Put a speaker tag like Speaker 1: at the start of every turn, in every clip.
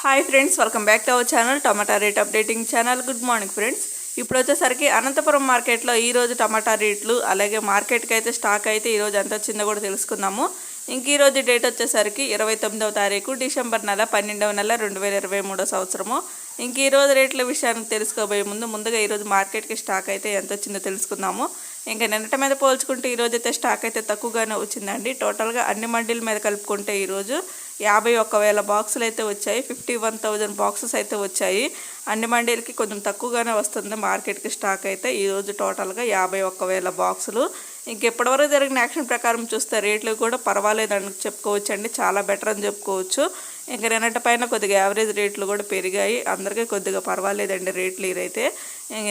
Speaker 1: Hi friends welcome back to our channel tomato rate updating channel good morning friends ఇప్పుడు వచ్చేసరికి అనంతపురం మార్కెట్లో ఈరోజు టమాటా రేట్లు అలాగే మార్కెట్కి అయితే స్టాక్ అయితే ఈరోజు ఎంత వచ్చిందో కూడా తెలుసుకుందాము. ఇంక ఈరోజు డేట్ వచ్చేసరికి ఇరవై తొమ్మిదవ తారీఖు డిసెంబర్ నెల పన్నెండవ నెల రెండు వేల ఇరవై మూడో సంవత్సరము. ఇంక ఈరోజు రేట్ల విషయాన్ని తెలుసుకోబోయే ముందు ముందుగా ఈరోజు మార్కెట్కి స్టాక్ అయితే ఎంత వచ్చిందో తెలుసుకుందాము. ఇంకా నిన్నటి మీద పోల్చుకుంటే ఈరోజు అయితే స్టాక్ అయితే తక్కువగానే వచ్చిందండి. టోటల్గా అన్ని మండీల మీద కలుపుకుంటే ఈరోజు యాభై ఒక్క వేల బాక్సులు అయితే వచ్చాయి. ఫిఫ్టీ వన్ థౌజండ్ బాక్సెస్ అయితే వచ్చాయి. అన్ని మండీలకి కొంచెం తక్కువగానే వస్తుంది మార్కెట్కి స్టాక్ అయితే. ఈరోజు టోటల్గా యాభై ఒక్క వేల బాక్సులు. ఇంకెప్పటివరకు జరిగిన యాక్షన్ ప్రకారం చూస్తే రేట్లు కూడా పర్వాలేదని చెప్పుకోవచ్చు అండి చాలా బెటర్ అని చెప్పుకోవచ్చు. ఇంకా నిన్నటి పైన కొద్దిగా యావరేజ్ రేట్లు కూడా పెరిగాయి. అందరికీ కొద్దిగా పర్వాలేదండి రేట్లు ఇదైతే.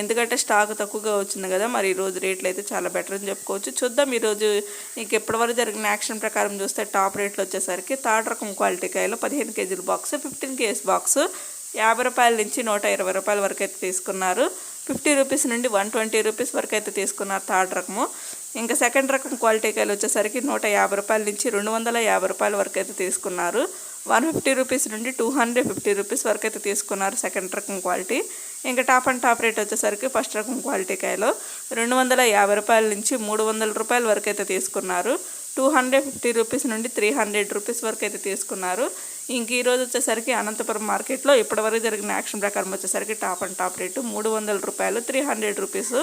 Speaker 1: ఎందుకంటే స్టాక్ తక్కువగా వచ్చింది కదా మరి ఈరోజు రేట్లు అయితే చాలా బెటర్ అని చెప్పుకోవచ్చు. చూద్దాం ఈరోజు నీకు ఎప్పటివరకు జరిగిన యాక్షన్ ప్రకారం చూస్తే టాప్ రేట్లు వచ్చేసరికి థర్డ్ రకం క్వాలిటీ కాయలు పదిహేను కేజీల బాక్స్ ఫిఫ్టీన్ కేజీ బాక్స్ యాభై రూపాయల నుంచి నూట ఇరవై రూపాయల వరకు అయితే తీసుకున్నారు. ఫిఫ్టీ రూపీస్ నుండి వన్ ట్వంటీ రూపీస్ వరకు అయితే తీసుకున్నారు థర్డ్ రకము. ఇంకా సెకండ్ రకం క్వాలిటీ కాయలు వచ్చేసరికి నూట యాభై రూపాయల నుంచి రెండు వందల యాభై రూపాయల వరకు అయితే తీసుకున్నారు. వన్ ఫిఫ్టీ రూపీస్ నుండి టూ హండ్రెడ్ ఫిఫ్టీ రూపీస్ వరకు అయితే తీసుకున్నారు సెకండ్ రకం క్వాలిటీ. ఇంకా టాప్ అండ్ టాప్ రేట్ వచ్చేసరికి ఫస్ట్ రకం క్వాలిటీ కాయలో రెండు వందల యాభై రూపాయల నుంచి మూడు వందల రూపాయల వరకు అయితే తీసుకున్నారు. టూ హండ్రెడ్ ఫిఫ్టీ రూపీస్ నుండి త్రీ హండ్రెడ్ రూపీస్ వరకు అయితే తీసుకున్నారు. ఇంక ఈరోజు వచ్చేసరికి అనంతపురం మార్కెట్లో ఇప్పటివరకు జరిగిన యాక్షన్ ప్రకారం వచ్చేసరికి టాప్ అండ్ టాప్ రేటు మూడు వందల రూపాయలు త్రీ హండ్రెడ్ రూపీస్.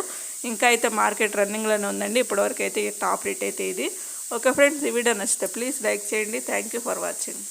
Speaker 1: ఇంకా అయితే మార్కెట్ రన్నింగ్లోనే ఉందండి. ఇప్పటివరకు అయితే టాప్ రేట్ అయితే ఇది. ఓకే ఫ్రెండ్స్ ఈ వీడియో నచ్చితే ప్లీజ్ లైక్ చేయండి. Thank you for watching.